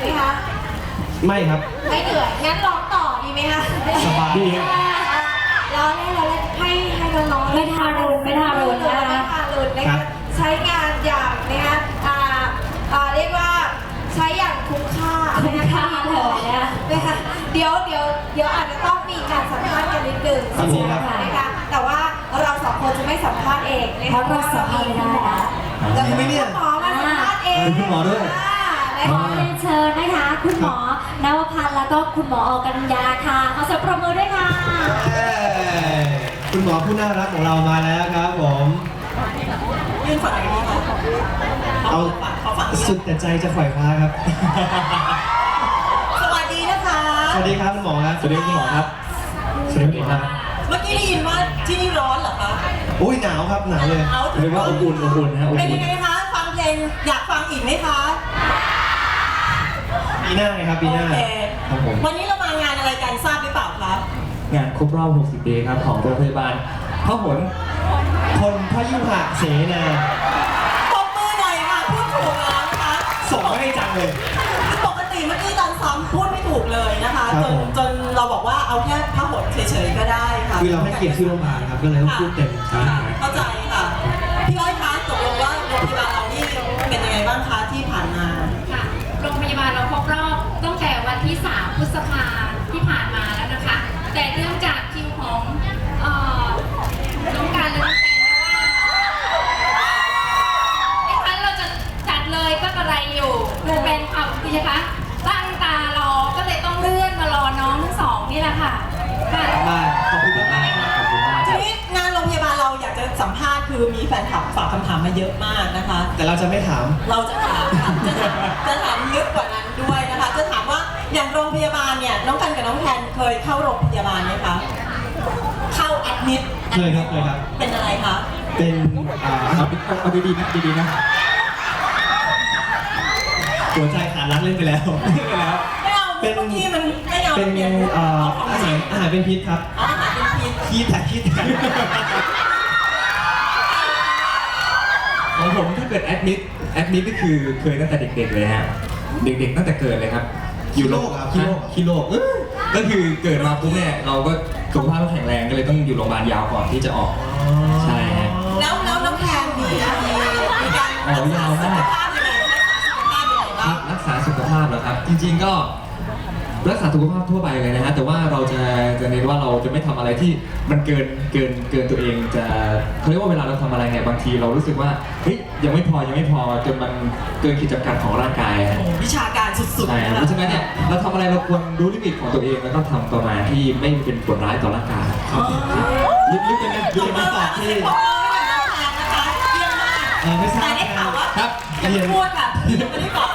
ไหมคะ ไม่ครับ ไม่เหนื่อย งั้นร้องต่อดีไหมคะสบายดีค่ะร้องเล่นเราเล่นให้ให้น้องๆไม่ทารุณไม่ทารุณนะนะคะ ไม่ทารุณนะครัคะบ ใช้งานอย่างนะคะอ่าอ่าเรียกว่าใช้อย่างคุ้มค่าคุ้มค่าเลยนะนะคะเดี๋ยวเดี๋ยวเดี๋ยวอาจจะต้องมีการสัมภาษณ์กันนิดนึงครับผมนะคะแต่ว่าเราสองคนจะไม่สัมภาษณ์เองนะคะเพราะเราสัมภาษณ์ไม่ได้นะจะจริงไหมเนี่ยคุณหมอมาสัมภาษณ์เองเออคุณหมอด้วย อ่า นะขอคะเรียนเชิญนะคะ คุณหมอนวพันธ์แล้วก็คุณหมอออกัญญาค่ะขอเสียงปรบมือด้วยค่ะเอ้ยคุณหมอผู้น่ารักของเรามาแล้วครับผม ยื่นฝั่งไหนดีคะเอาเขาฝั่งสุดแต่ใจจะฝ่อยคว้าครับ สวัสดีนะคะ สวัสดีครับคุณหมอครับสวัสดีคุณหมอครับ สวัสดีคุณหมอครับเมื่อกี้ได้ยินว่าที่นี่ร้อนเหรอคะ อุ้ยหนาวครับหนาวเลย เอาเรียกว่าอบอุ่นอบอุ่นนะอบเป็นอุ่ยันงไงคะ ฟังเพลงอยากฟังอีกไหมคะ ปีหน้าไงครับปีหน้าโอเคครับผมวันนี้เรามางานอะไรกันทราบหรือเปล่าคะงานครบรอบ 60 ปีครับของโรงพยาบาลพหลคนพยุหะเสนาปรบมือหน่อยค่ะพูดถูกแล้วนะคะส่งมาให้จังเลย ปกติเมื่อกี้ตอนซ้อมพูดไม่ถูกเลยนะคะครับจนผม จนเราบอกว่าเอาแค่พระหดเฉยๆก็ได้ค่ะ คือเราให้เกียรติชื่อโรงพยาบาลครับก็เลยต้องพูดเต็มค่ ษภาที่ผ่านมาแล้วนะคะ แต่เนื่องจากคิวของเอ่อน้องการและน้องแทนไม่ว่างไม่ทันเราจะจัดเลยก็กระไรอยู่คือเป็นความคือนะคะตั้งตารอก็เลยต้องเลื่อนมารอน้องทั้งสองนี่แหละค่ะค่ะ มากขอบคุณมากครับขอบคุณมากทีนี้งานโรงพยาบาลเราอยากจะสัมภาษณ์คือมีแฟนคลับฝากคำถามมาเยอะมากนะคะ แต่เราจะไม่ถาม เราจะถ เคยเข้าโรงพยาบาลไหมคะ เข้าแอดมิดเคยครับเคยครับ เป็นอะไรคะ เป็นอ่าเอาเอาดีๆนะดีๆนะหัวใจขาดรักเล่นไปแล้วเล่นไปแล้ว ไม่เอาเป็นเมื่อกี้มันไม่เอาเป็นเปลี่ยนเอ่อของอาจหาริรงอาหารเป็นพิษครับอ๋ออาหารเป็นพิษคีดแต่คีดแต่ของผมถ้าเกิดแอดมิดแอดมิดก็คือเคยตั้งแต่เด็กๆเลยฮะเด็กๆตั้งแต่เกิดเลยครับขี้โรคครับขี้โรคขี้โรคเอ้ย ก็คือเกิดมาปุ๊บเนี่ยเราก็สุขภาพไม่แข็งแรงก็เลยต้องอยู่โรงพยาบาลยาวก่อนที่จะออก ใช่ฮะ แล้วแล้วน้องแทนมีมีมีการอ๋อยาวมากสุขภาพยังไงคะสุขภาพยังไงบ้างรักษาสุขภาพเหรอครับ จริงๆก็ รักษาสุขภาพทั่วไปเลยนะฮะแต่ว่าเราจะจะเน้นว่าเราจะไม่ทำอะไรที่มันเกินเกินเกินตัวเองจะเขาเรียกว่าเวลาเราทำอะไรเนี่ยบางทีเรารู้สึกว่าเฮ้ยยังไม่พอยังไม่พอจนมันเกินขีดจำกัดของร่างกายฮะโอ้โหวิชาการสุดๆใช่นะเพคะราะฉะนั้นเนี่ยเราทำอะไรเราควรรู้ลิมิตของตัวเองแล้วก็ทำประมาณที่ไม่เป็นผลร้ายต่อร่างกายลึกๆไปนะลึกๆไปตอบที่ขอบคุณน้องแทนนะคะเยี่ยมมากเออไม่ทราแต่บได้ข่าวว่าครับอย่าไปพูดค่ะยังไม่ได้บอก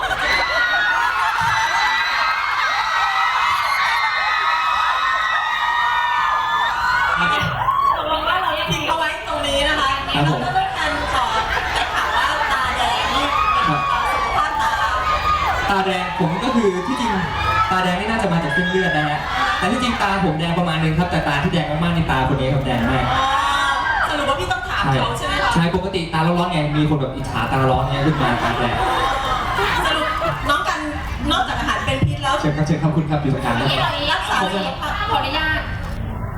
คือที่จริงตาแดงนี่น่าจะมาจากเส้นเลือดนะฮะแต่ที่จริงตาผมแดงประมาณนึงครับแต่ตาที่แดงมากๆนี่ตาคนนี้ครับแดงมากอ๋อสรุปว่าพี่ต้องถามเขาใช่ไหมคะใช่ปกติตาร้อนๆไงมีคนแบบอิจฉาตาร้อนเนี่ยขึ้นมาตาแดงสรุปน้องกันนอกจากอาหารเป็นพิษแล้วเชิญครับเชิญครับคุณครับอยู่ตรงกลางครับที่เรารักษาสุขภาพขออนุญาต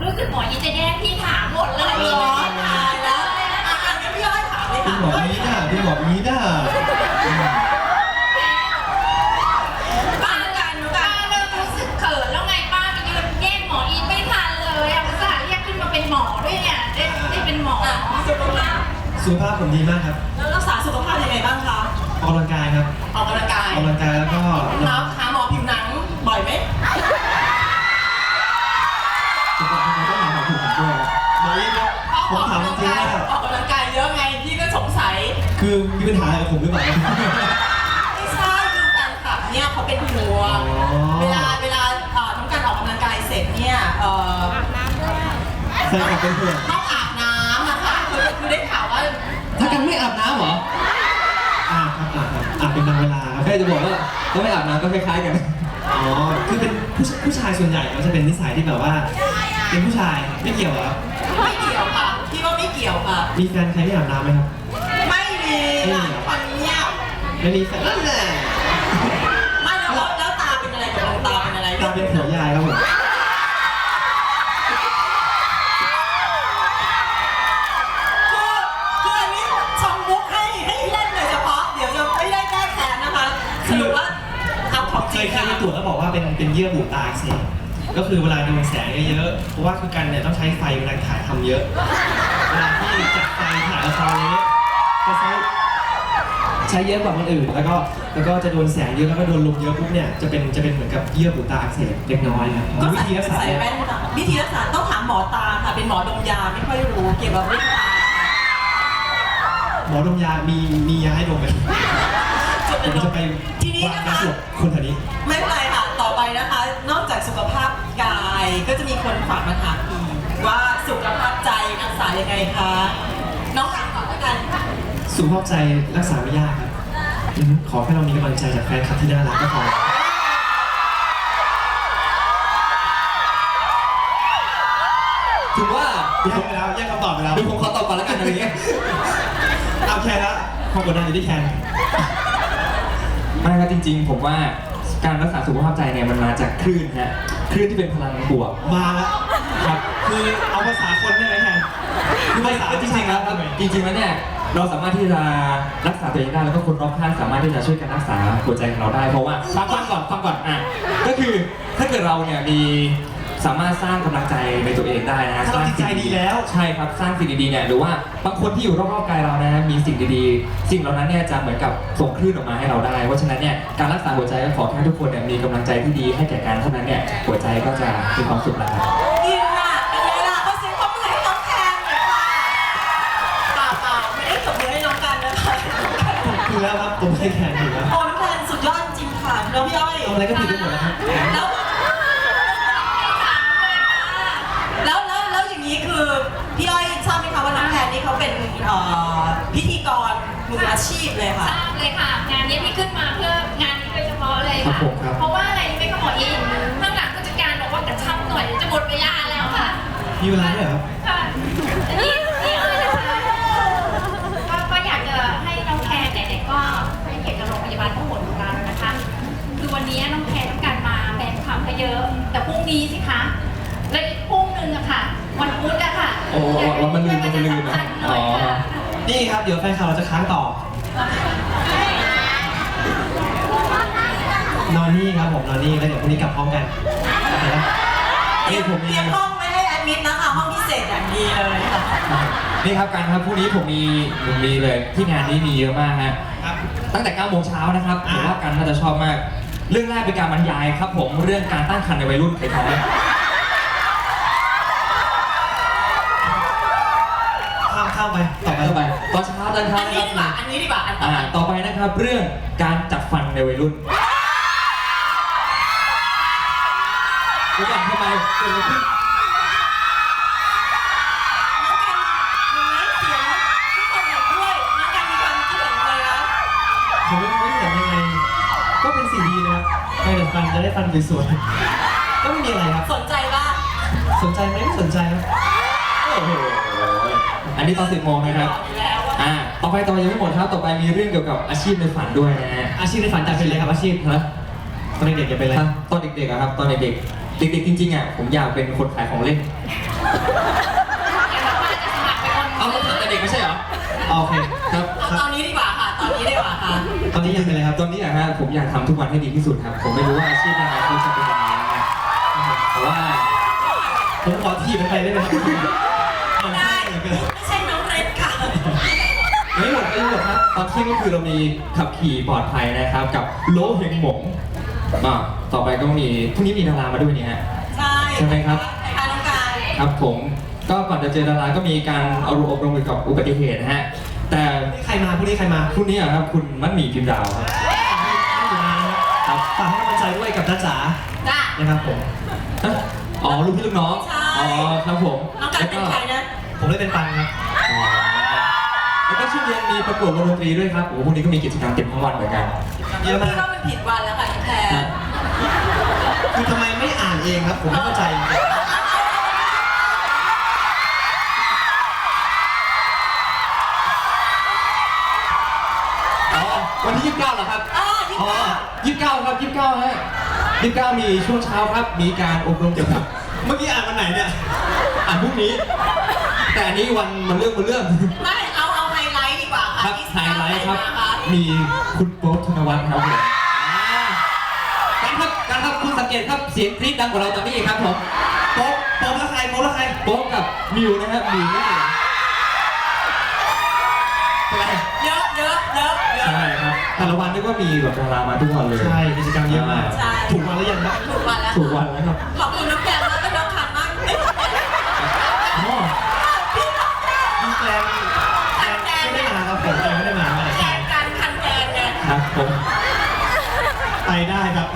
รู้สึกหมอยีจะแย่งที่ถามหมดเลยร้อนตายแล้วอะอะงั้นพี่ย้อยถามเลยคุค่ะณหมอมีด้าคุณหมอมีด้าป้ากันป้าเริ่มรู้สึกเขินแล้วไงป้าไปยืนแย่งหมออีนไม่ทันเลยอะภาษาห์เรียกขึ้นมาเป็นหมอด้วยเนี่ยได้ได้เป็นหมอ อะ สุขภาพสุขภาพผมดีมากครับ แล้วรักษาสุขภาพยังไงบ้างคะออกกำลังกายครับออกกำลังกายออกกำลังกายแล้วก็หาหาหมอผิวหนังบ่อยไหมสุขภาพต้องหาหมอถูกผมด้วยหมออีกครับผมถามจริงๆว่าออกกำลังกายเยอะไงพี่ก็สงสัย คือมีปัญหาอะไรกับผมหรือเปล่าไม่ใช่คือแฟนคลับเนี่ยเขาเป็นห่วงอ๋อเวลาเวลาเอ่อน้องการออกกำลังกายเสร็จเนี่ยเอ่อแฟนคลับเป็นห่วง ถ้ากันไม่อาบน้ำเหรออ่าครับอ่าครับอ่าเป็นบางเวลาครับแค่จะบอกว่าเขาไม่อาบน้ำก็คล้ายๆกัน อ๋อ คือเป็นผู้ชผู้ชายส่วนใหญ่เขาจะเป็นนิสัยที่แบบว่า เป็นผู้ชายไม่เกี่ยวเหรอครับไม่เกี่ยวค่ะพี่ว่าไม่เกี่ยวค่ะ มีแฟนใครไม่อาบน้ำไหมครับ ไม่มีค่ะคนเงียบไม่มีแฟนนั่นแหละไม่แล้วแล้วเป็นผัวยายครับผม ตรวจแล้วบอกว่าเป็นเป็นเยื่อบุตาอักเสบก็คือเวลาโดนแสงเยอะๆเพราะว่าคือกันเนี่ยต้องใช้ไฟเวลาถ่ายทำเยอะ เวลาที่จัดไฟถ่ายละครอะไรเงี้ยก็ใช้ใช้เยอะกว่าคนอื่น แล้วก็แล้วก็จะโดนแสงเยอะแล้วก็โดนลมเยอะปุ๊บเนี่ยจะเป็นจะเป็นเหมือนกับเยื่อบุตาอักเสบเล็กน้อยครับก็วิธีรักษาใส่เนี่ยแว่นตาวิธีรักษาต้องถามหมอตาค่ะเป็นหมอดมยาไม่ค่อยรู้เกี่ยวกับเรื่องตาหมอดมยามีมียาให้ดมไหมจะ ผเป็นมจะไปทีนี้วางนะกาคะสลบคนแถวนี้ ไม่เป็นไรค่ะ ต่อไปนะคะ นอกจากสุขภาพกายก็จะมีคนฝากมาถามอีกว่าสุขภาพใจรักษายังไงคะ น้องถามก่อนแล้วกัน สุขภาพใจรักษาไม่ยากครับอือฮึขอแค่เรามีกำลังใจจากแฟนคลับที่น่ารักก็พอถือว่าแยกไปแล้วแยกคำตอบไปแล้ว เดี๋ยวผมขอตอบก่อนแล้วกันอะไรเงี้ย เอาแคนละความกดดันอยู่ที่แคน ไม่ครับจริงๆ ผมว่าการรักษาสุขภาพใจเนี่ยมันมาจากคลื่นฮะคลื่นที่เป็นพลังบวกมาแล้วครับคือเอาภาษาคนได้ไหมแคนคือภาษาจริงๆแล้วครับจริงๆแล้วเนี่ยเราสามารถที่จะรักษาตัวเองได้แล้วก็คนรอบข้างสามารถที่จะช่วยกันรักษาหัวใจของเราได้เพราะว่าฟังฟังก่อนฟังก่อนอะก็คือถ้าเกิดเราเนี่ยมี สามารถสร้างกำลังใจในตัวเองได้นะถ้าเราจิตใจดีแล้ว ใช่ครับสร้างสิ่งดีๆเนี่ยหรือว่าบางคนที่อยู่รอบๆกายเรานะมีสิ่งดีๆ สิ่งเหล่านั้นเนี่ยจะเหมือนกับส่งคลื่นออกมาให้เราได้เพราะฉะนั้นเนี่ยการรักษาหัวใจก็ขอแค่ทุกคนเนี่ยมีกำลังใจที่ดีให้แก่กันเท่านั้นเนี่ยหัวใจก็จะมีความสุขแล้วครับ อินอะเป็นไงล่ะก็ซื้อความให้น้องแทนเลยค่ะเปล่าเปล่าไม่ได้ตบมือให้น้องกันนะคะคือแล้วครับผมให้แคนอยู่แล้ว โอ้น้องแทนสุดยอดจริงค่ะน้องพี่อ้อย ทำอะไรก็ผิดไปหมดแล้วครับ แล้วแล้วแล้วแล้วอย่างนี้คือพี่อ้อยทราบไหมคะว่าน้องแทนนี่ เขาเป็นเอ่อพิธีกรมืออาชีพเลยทค่ะราบเลยค่ะ งานนี้พี่ขึ้นมาเพื่องานนี้โดยเฉพาะเลยครัค่ะ บผมครับ เพราะว่าอะไรรู้ไหมคะหมออีข้างหลังผู้จัดการบอกว่ากระชับหน่อยจะหมดเวลาแล้วค่ะ มีเวลาด้วยเหรอครับ ค่ะอันนี้ ครับเดี๋ยวแฟนคลับเราจะค้างต่อ นอนนี่ครับผมนอนนี่แล้วเดี๋ยวพรุ่งนี้กลับพร้อมกันโอเคนะเตรีนี่ยมผมมีเตรียมห้องไว้ให้แอดมิดนะคะห้องพิเศษอย่างดีเลยค่ะนี่ครับการครับพรุ่งนี้ผมมีผมมีเลยที่งานนี้มีเยอะมากฮะครับ ตั้งแต่9โมงเช้านะครับผอ่ามว่ากันน่าจะชอบมาก เรื่องแรกเป็นการบรรยายครับ ผมเรื่องการตั้งครรภ์ในวัยรุ่นไทยท้อยข้า มข้ามไปต่อไปต่อไปตอนเช้าตอนเช้าอันนะนี้คดีกว่ารับอันนี้ดีกว่าอันต่ออ่าไปต่อไปนะครับ เรื่องการจัดฟันในวัยรุ่นดูก่อนทำไมเกิดอะไรขึ้นน้องกันดูไหมเสียงทุกคนเห็นด้วยน้องกันมีความคิดเห็นเลยนะผมไม่รู้จะเห็นยังไง ก็เป็นสิ่งดีนะครับไปเดี๋ยวฟันจะได้ฟันสวยๆก็ไม่มีอะไรครับ สนใจว่าสนใจไหมไม่สนใจครับ โอ้โหอันนี้ตอน10โมงนะครับอยู่แล้วว่าอ่า ต่อไปต่อไปยังไม่หมดครับ ต่อไปมีเรื่องเกี่ยวกับอาชีพในฝันด้วยนะฮะอาชีพในฝันจะเป็นอะไรครับอาชีพฮะตอนเด็กๆจะเป็นอะไรครับตอนเด็กๆอะครับ ตอนเด็กๆ เด็กๆจริงๆอะผมอยากเป็นคนขายของเล่นแกบอกว่าจะสมัครเป็นคนเอาก็ถามแต่เด็กไม่ใช่เหรอโอเคครับ เอาตอนนี้ดีกว่าค่ะ ตอนนี้ดีกว่าค่ะ ตอนนี้ยังเป็นอะไรครับ ตอนนี้อะฮะผมอยากทำทุกวันให้ดีที่สุดครับ ผมไม่รู้ว่าอาชีพในอนาคตจะเป็นยังไงนะฮะแต่ว่าผมขอทีไปไปได้ไหมครับ มันได้ใช่เหลือเกินไม่ใช่น้องเรนค่ะยังไม่หมดยังไม่หมดครับตอนเที่ยงก็คือเรามีขับขี่ปลอดภัยนะครับ กับโลเฮงหมงอ่าต่อไปก็มีพรุ่งนี้มีดารามาด้วยเนี่ยฮะ ใช่ใช่ไหมครับใช่ค่ะน้องการครับผมก็ก่อนจะเจอดาราก็มีการเอารมอบรมเกี่ยวกับอุบัติเหตุนะฮะ แต่ใครมาพรุ่งนี้ใครมาพรุ่งนี้อะครับคุณมัดหมี่พิมพ์ดาวครับไม่อยู่นานนะครับฝากให้กำลังใจด้วยกับน้าจ๋าจ้านะครับผมอะ อ๋อลูกพี่ลูกน้อง ใช่ อ๋อครับผมน้องการเป็นใครนะ ผมได้เป็นปันครับอ๋อแล้วก็ช่วงเย็นมีประกวดวงดนตรีด้วยครับโอ้โหพรุ่งนี้ก็มีกิจกรรมเต็มทั้งวันเหมือนกัน เยอะมากพี่ว่ามันผิดวันแล้วค่ะน้องแพรฮะ คือทำไมไม่อ่านเองครับ ผมไม่เข้าใจอ๋อวันที่ 29เหรอครับ อ่ายี่อ๋อสิบเก้า29ครับ29ฮะ ยี่สิบเก้ามีช่วงเช้าครับ มีการอบรมเกี่ยวกับ เมื่อกี้อ่านวันไหนเนี่ย อ่านพรุ่งนี้ แต่อันนี้วันมันเรื่องมันเรื่อง ไม่เอาเอาไฮไลท์ดีกว่าคค่ะรับที่ไฮไลท์ครับนะคะมีคุณโป๊ปธนวัฒน์ครับผมการครับการครับคุณสังเกตครับเสียงกรี๊ดดังกว่าเราตอนนี้อีกครับผมโป๊ะโป๊ะแล้วใครโป๊ะแล้วใครโป๊ปกับมิวนะครับมิวนี่เอง แต่ละวันนี่ก็มีแบบดารามาทุกวันเลย ใช่กิจกรรมเยอะมาก ใช่ ถูกวันหรือยังครับถูกวันแล้ว ถูกวันแล้วครับขอบคุณน้องแกมแล้วก็น้องคันมากเอ้ยอ๋อมีแกนแกนไม่ได้มาครับผมแกนไม่ได้มาไม่ได้แกนกันคันแกนไงครับผมไปได้ครับ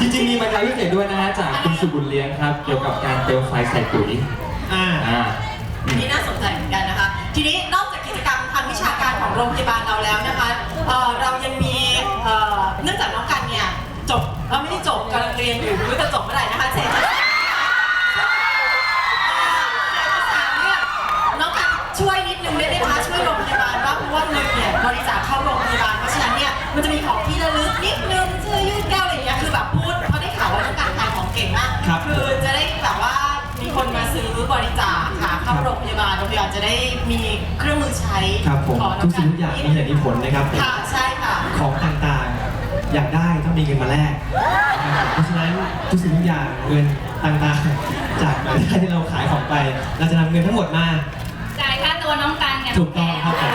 จริงๆมีบรรยายพิเศษด้วยนะฮะจากคุณสุบุญเลี้ยงครับ เกี่ยวกับการเติมไฟใส่ปุ๋ยอ่า อ่า อันนี้น่าสนใจเหมือนกันนะคะ ทีนี้นอกจากกิจกรรมทางวิชาการของโรงพยาบาลเราแล้วนะคะ จบเอ่อไม่ได้จบกำลังเรียนอยู่ไม่รู้จะจบเมื่อไหร่นะคะเศรษฐศาสตร์เศรษฐศาสตร์เนี่ยน้องกันช่วยนิดนึงได้ไหมคะช่วยโรงพยาบาลว่าเพราะว่าเงินเนี่ยบริจาคเข้าโรงพยาบาลเพราะฉะนั้นเนี่ยมันจะมีของที่ระลึกนิดนึงเสื้อยืดแก้วอะไรอย่างเงี้ยคือแบบพูดเขาะได้ข่าวว่าน้องกันขายของเก่งมากครับ คือจะได้แบบว่ามีคนมาซื้อบริจาคค่ะเข้าโรงพยาบาลโรงพยาบาลจะได้มีเครื่องมือใช้ครับผม ขอน้ทุกสิ่งทุกอย่างมีเหตุมีผลนะครับ ค่ะใช่ค่ะ ของต่างๆ อยากได้ต้องมีเงินมาแลกนะครับเพราะฉะนั้นทุกสิ่งทุกอย่างเงินต่างๆ จากรายได้ที่เราขายของไป เราจะนำเงินทั้งหมดมา จ่ายค่าตัวน้องกันกับถูกต้องครับผม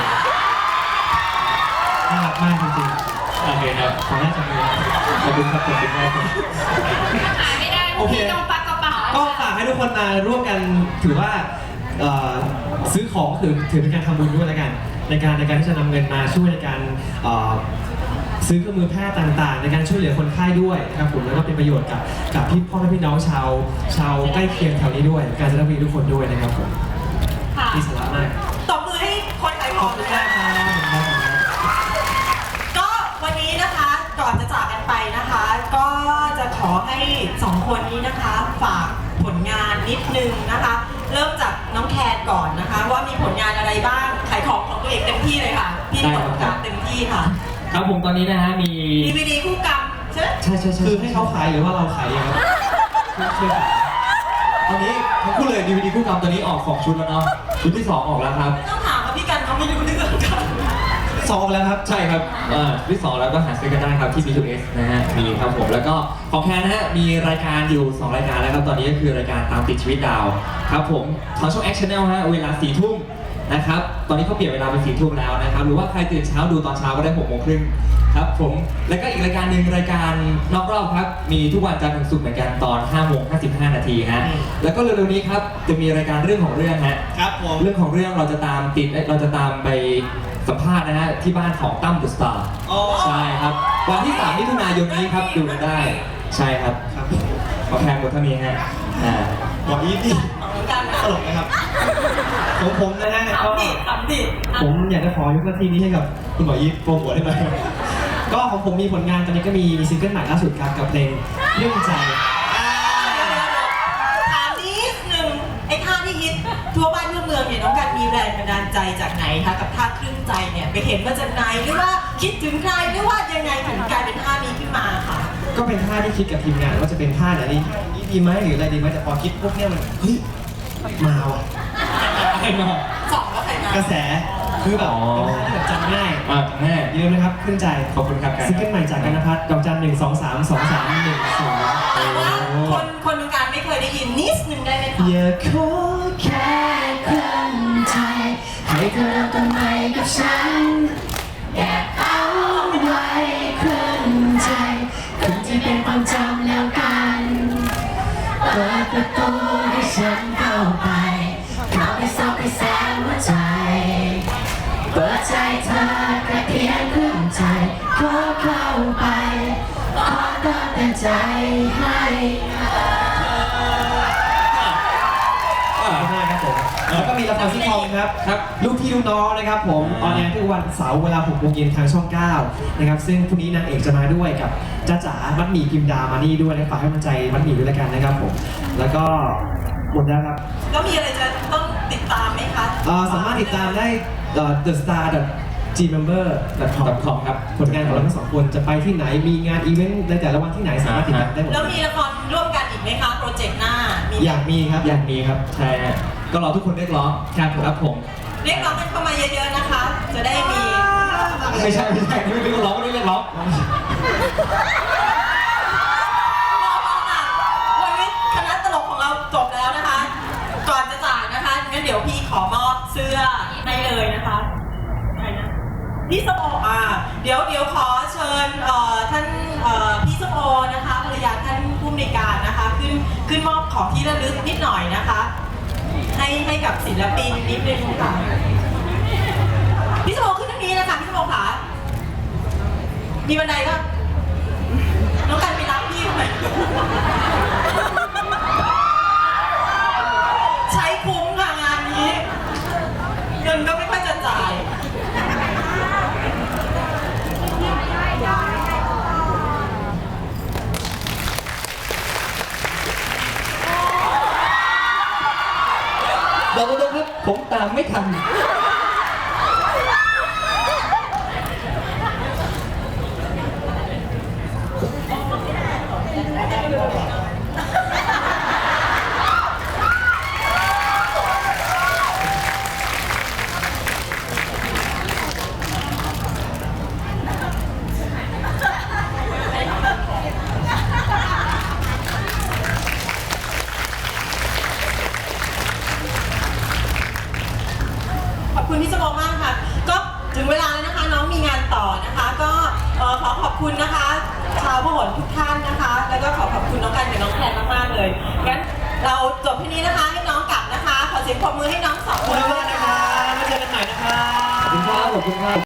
น่ารักมากจริงโอเคครับๆขอแรกจากมือขอบคุณครับขอบคุณมากครับถ้าขายไม่ได้พโอวกเคพี่ต้องปักกระเป๋าก็ฝากให้ทุกคนมาร่วมกันถือว่าเอ่อซื้อของถือถือเป็นการทำบุญด้วยแล้วกัน ในการในการที่จะนำเงินมาช่วยในการเอ่อ ซื้อเครื่องมือแพทย์ต่างๆ ในการช่วยเหลือคนไข้ด้วยนะครับผมแล้วก็เป็นประโยชน์กับกับพี่พ่อแม่พี่น้องชาว ชาวใกล้เคียงแถวนี้ด้วย การจะได้มีทุกคนด้วยนะครับผมค่ะมีสาระมาก ตบมือให้คนขายขขอองบคุณนะมากคะครับ ก็วันนี้นะคะก่อนจะจากกันไปนะคะ ก็จะขอให้สองคนนี้นะคะฝากผลงานนิดนึงนะคะ เริ่มจากน้องแคนก่อนนะคะ ว่ามีผลงานอะไรบ้างขายของของตัวเองเต็มที่เลยค่ะ พี่ได้เปิดครับโอกาสเต็มที่ค่ะ ครับผมตอนนี้นะฮะมีดีวีดีคู่กรรมใช่ไหมใช่ใช่ใช่คือให้เขาขายหรือว่าเราขายเองครับช่วยขายตอนนี้ทั้งคู่เลยดีวีดีคู่กรรมตอนนี้ออกสองชุดแล้วเนาะชุดที่สองออกแล้วครับไม่ต้องถามว่าพี่กันเขาไม่รู้เรื่องกันสองแล้วครับใช่ครับเอ่อชุดที่สองแล้วก็หาซื้อกันได้ครับที่ B2S นะฮะมีครับผมแล้วก็ของแคนนะฮะมีรายการอยู่ 2 รายการแล้วครับตอนนี้ก็คือรายการตามติดชีวิตดาวครับผมทางช่อง Action Channel ฮะเวลาสี่ทุ่ม นะครับ ตอนนี้เขาเปลี่ยนเวลาเป็นสี่ทุ่มแล้วนะครับ หรือว่าใครตื่นเช้าดูตอนเช้าก็ได้หกโมงครึ่งครับผม แล้วก็อีกรายการหนึ่งรายการนอกรอบครับ มีทุกวันจันทร์ถึงศุกร์เหมือนกันตอน5โมง55นาทีฮะ แล้วก็เร็วๆนี้ครับจะมีรายการเรื่องของเรื่องฮะ ครับผม เรื่องของเรื่องเราจะตามติดเอ้ยเราจะตามไปสัมภาษณ์นะฮะที่บ้านของตั้มเดอะสตาร์อ๋อ ใช่ครับ วันที่3มิถุนายนนี้ครับดูกันได้ ใช่ครับครับขอแพงหมดเท่านี้ฮะอ่าบอกอีฟดิ ลกนะครับของผมนะฮะก็ขำดิขำดิอะ ผมอยากจะขอยกหน้าที่นี้ให้กับคุณหมออีฟโปรโมทให้หน่อยก็ของผมมีผลงานตอนนี้ก็มีมีซิงเกิลใหม่ล่าสุดครับกับเพลงเรื่องใจ ถามนิดนึงไอ้ท่าที่ฮิตทั่วบ้านทั่วเมืองเนี่ยน้องกันมีแรงบันดาลใจจากไหนคะกับท่าครึ่งใจเนี่ยไปเห็นมาจากไหนหรือว่าคิดถึงใครหรือว่ายังไงถึงกลายเป็นท่านี้ขึ้นมาค่ะก็เป็นท่าที่คิดกับทีมงานว่าจะเป็นท่าไหนดีท่านี้ดีไหมหรืออะไรดีไหมแต่พอคิดปุ๊บเนี่ยมันเฮ้ย มาว่ะมา สองแล้วใครมากระแสคือแบบเป็นท่าที่แบบจำง่ายอ่าแม่อย่าลืมนะครับขึ้นใจขอบคุณครับการซิงเกิลใหม่จากกันนภัทรดอกจันหนึ่งสองสามสองสามหนึ่งศูนย์แต่ว่าคนคนวงการไม่เคยได้ยินนิดนึงได้ไหมคะอย่าขอแค่ครึ่งใจให้เธอเริ่มต้นใหม่กับฉันแอบเอาไว้ครึ่งใจคนที่เป็นความจำแล้วกัน ใจให้ขอบคุณมากครับผมแล้วก็มีละครซิทคอมครับครับลูกพี่ลูกน้องนะครับผมออนแอร์ทุกวันเสาร์เวลา6โมงเย็นทางช่อง 9 นะครับ ซึ่งพรุ่งนี้นางเอกจะมาด้วยกับจ้าจ๋ามัดหมี่พิมดามานี่ด้วยนะฝากให้กำลังใจมัดหมี่ด้วยละกันนะครับผมแล้วก็หมดแล้วครับแล้วมีอะไรจะต้องติดตามไหมคะ เอ่อสามารถติดตามได้ The Star gmember.com .com ครับผลงานของเราทั้งสองคนจะไปที่ไหนมีงานอีเวนต์ในแต่ละวันที่ไหนสามารถติดตามได้หมดแล้วมีละครร่วมกันอีกไหมคะโปรเจกต์หน้ามีอยากมีครับอยากมีครับใช่ฮะก็รอทุกคนเรียกร้องครับครับผม เรียกร้องกันเข้ามาเยอะๆนะคะ จะได้มีไม่ใช่ไม่ใช่นี่ไม่เรียกร้องไม่ได้เรียกร้องวันนี้คณะตลกของเราจบแล้วนะคะ ก่อนจะจากนะคะงั้นเดี๋ยวพี่ขอมอบเสื้อให้เลยนะคะใครนะ พี่สมโออ่าเดี๋ยวเดี๋ยวขอเชิญเอ่อท่านเอ่อพี่สมโอนะคะภรรยาท่านผู้อำนวยการนะคะ ขึ้นขึ้นมอบของที่ระลึกนิดหน่อยนะคะ ให้ให้กับศิลปินนิดนึงค่ะพี่สมโอขึ้นทางนี้นะคะพี่สมโอค่ะมีบันไดก็น้องกันไปรับพี่หน่อยใช้คุ้มค่ะงานนี้ เงินก็ไม่ค่อยจะจ่าย บอกตรงๆครับผมตาม ไม่ทัน